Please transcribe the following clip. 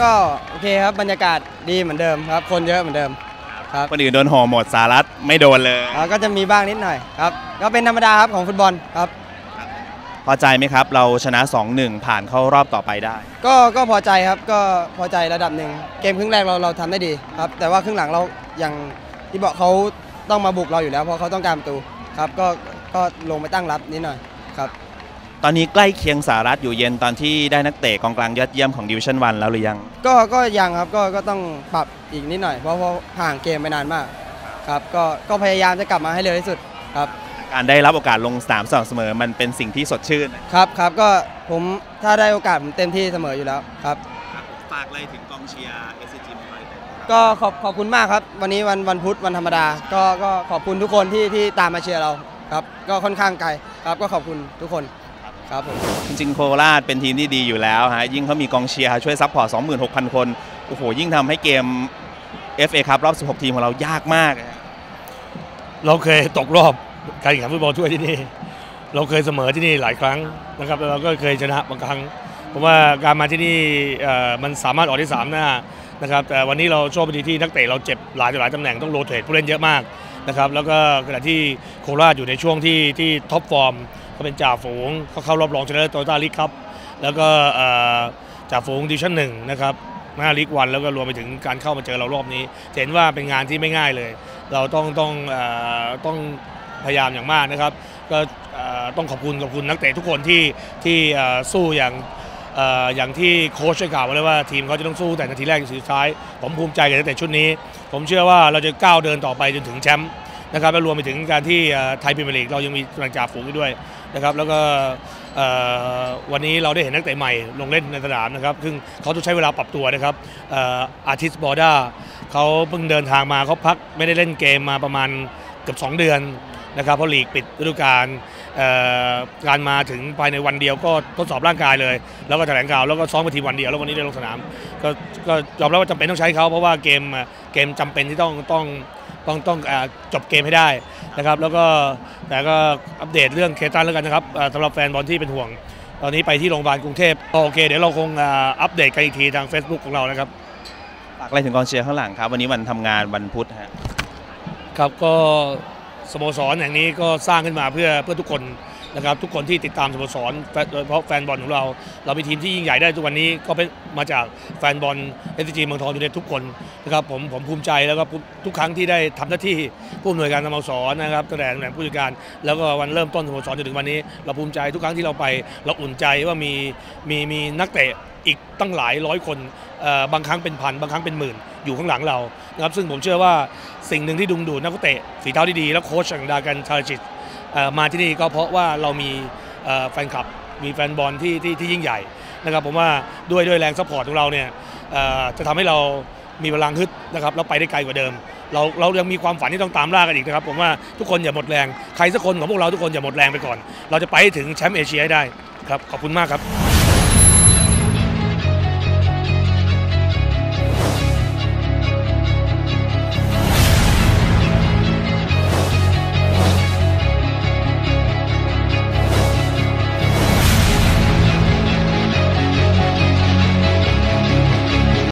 ก็โอเคครับบรรยากาศดีเหมือนเดิมครับ คนเยอะเหมือนเดิม ครับ คนอื่นโดนห่อหมดสารัตไม่โดนเลยแล้วก็จะมีบ้างนิดหน่อยครับ ก็เป็นธรรมดาครับของฟุตบอลครับ พอใจไหมครับ เราชนะ 2-1 ผ่านเข้ารอบต่อไปได้ ก็ก็พอใจครับก็พอใจระดับหนึ่งเกมครึ่งแรกเราเราทำได้ดีครับ แต่ว่าครึ่งหลังเราอย่างที่บอกเขาต้องมาบุกเราอยู่แล้วเพราะเขาต้องการประตูครับ ก็ก็ลงไปตั้งรับนิดหน่อยครับ ตอนนี้ใกล้เคียงสารัตอยู่เย็นตอนที่ได้นักเตะกองกลางยอดเยี่ยมของดิวิชั่นวันแล้วหรือยัง ก็ก็ยังครับก็ก็ต้องปรับอีกนิดหน่อยเพราะเพราะห่างเกมไปนานมากครับก็ก็พยายามจะกลับมาให้เร็วที่สุดครับการได้รับโอกาสลงสนามสม่ำเสมอมันเป็นสิ่งที่สดชื่นครับครับก็ผมถ้าได้โอกาสผมเต็มที่เสมออยู่แล้วครับฝากอะไรถึงกองเชียร์ SCG หน่อยก็ขอบขอบคุณมากครับ วันนี้วันวันพุธวันธรรมดา ก็ก็ขอบคุณทุกคนที่ที่ตามมาเชียร์เราครับ ก็ค่อนข้างไกลครับก็ขอบคุณทุกคน ครับผมจริงๆโคราชเป็นทีมที่ดีอยู่แล้วฮะยิ่งเขามีกองเชียร์ช่วยซัพพอร์ต 26,000 คนโอ้โหยิ่งทำให้เกม FA ครับรอบ 16 ทีมของเรายากมากนะฮะเราเคยตกรอบการแข่งขันฟุตบอลถ้วยที่นี่ เราเคยเสมอที่นี่หลายครั้งนะครับแล้วเราก็เคยชนะบางครั้งผมว่าการมาที่นี่เอ่อมันสามารถออกที่สามหน้านะครับแต่วันนี้เราโชคดีที่นักเตะเราเจ็บหลายต่อหลายตำแหน่งต้องโรเตทผู้เล่นเยอะมากนะครับแล้วก็ขณะที่โคราชอยู่ในช่วงที่ที่ท็อปฟอร์ม ก็เป็นจ่าฝูงเขาเข้ารอบรองชนะเลิศโตโยต้าลีกครับ แล้วก็จ่าฝูงดิวิชั่นหนึ่งนะครับมาลีกวันแล้วก็รวมไปถึงการเข้ามาเจอเรารอบนี้ เห็นว่าเป็นงานที่ไม่ง่ายเลย เราต้องต้องอต้องพยายามอย่างมากนะครับ ก็ต้องขอบคุณขอบคุณนักเตะทุกคนที่ที่สู้อย่างออย่างที่โค้ชได้กล่าวไว้เลยว่าทีมเขาจะต้องสู้แต่นาทีแรกจนสุดท้าย ผมภูมิใจกับนักเตะชุดนี้ ผมเชื่อว่าเราจะก้าวเดินต่อไปจนถึงแชมป์นะครับและรวมไปถึงการที่ไทยพรีเมียร์ลีกเรายังมีกำลังจ่าฝูงด้วย นะครับแล้วก็วันนี้เราได้เห็นนักเตะใหม่ลงเล่นในสนามนะครับ ซึ่งเขาต้องใช้เวลาปรับตัวนะครับอาทิตย์บอด้าเขาเพิ่งเดินทางมาเขาพักไม่ได้เล่นเกมมาประมาณเกือบ2 เดือนนะครับเพราะลีกปิดฤดูกาลการมาถึงภายในวันเดียวก็ทดสอบร่างกายเลย แล้วก็แถลงข่าวแล้วก็ซ้อมกันทีวันเดียวแล้ววันนี้ได้ลงสนาม ก็ยอมรับว่าจำเป็นต้องใช้เขาเพราะว่าเกมเกมจำเป็นที่ต้องต้อง ต้องต้องเอ่อจบเกมให้ได้นะครับ แล้วก็แต่ก็อัปเดตเรื่องเคตันแล้วกันนะครับเอ่อสำหรับแฟนบอลที่เป็นห่วง ตอนนี้ไปที่โรงพยาบาลกรุงเทพโอเค เดี๋ยวเราคงเอ่ออัปเดตกันอีกทีทาง Facebook ของเรานะครับฝากอะไรถึงกองเชียร์ข้างหลังครับ วันนี้วันทำงานวันพุธฮะครับก็สโมสรแห่งนี้ก็สร้างขึ้นมาเพื่อเพื่อทุกคน นะครับทุกคนที่ติดตามสโมสรโดยเฉพาะแฟนบอลของเรา เรามีทีมที่ยิ่งใหญ่ได้ทุกวันนี้ก็เป็นมาจากแฟนบอลเอสจีเมืองทองอยู่ในทุกคนนะครับผมผมภูมิใจแล้วก็ทุกครั้งที่ได้ทำหน้าที่ผู้อำนวยการสโมสรนะครับตั้งแต่ตำแหน่งผู้จัดการ แล้วก็วันเริ่มต้นสโมสรจนถึงวันนี้ เราภูมิใจทุกครั้งที่เราไป เราอุ่นใจว่ามีมีมีนักเตะอีกตั้งหลายร้อยคนบางครั้งเป็นพันบางครั้งเป็นหมื่น อยู่ข้างหลังเรานะครับซึ่งผมเชื่อว่าสิ่งหนึ่งที่ดึงดูดนักเตะฝีเท้าที่ดีและโค้ชอย่างดากันชาลจิต มาที่นี่ก็เพราะว่าเรามีแฟนคลับมีแฟนบอลที่ที่ที่ยิ่งใหญ่นะครับผมว่าด้วยด้วยแรงซัพพอร์ตของเราเนี่ยจะทำให้เรามีพลังฮึดนะครับเราไปได้ไกลกว่าเดิม เราเรายังมีความฝันที่ต้องตามล่ากันอีกนะครับผมว่าทุกคนอย่าหมดแรงใครสักคนของพวกเราทุกคนอย่าหมดแรงไปก่อน เราจะไปถึงแชมป์เอเชียได้ครับขอบคุณมากครับ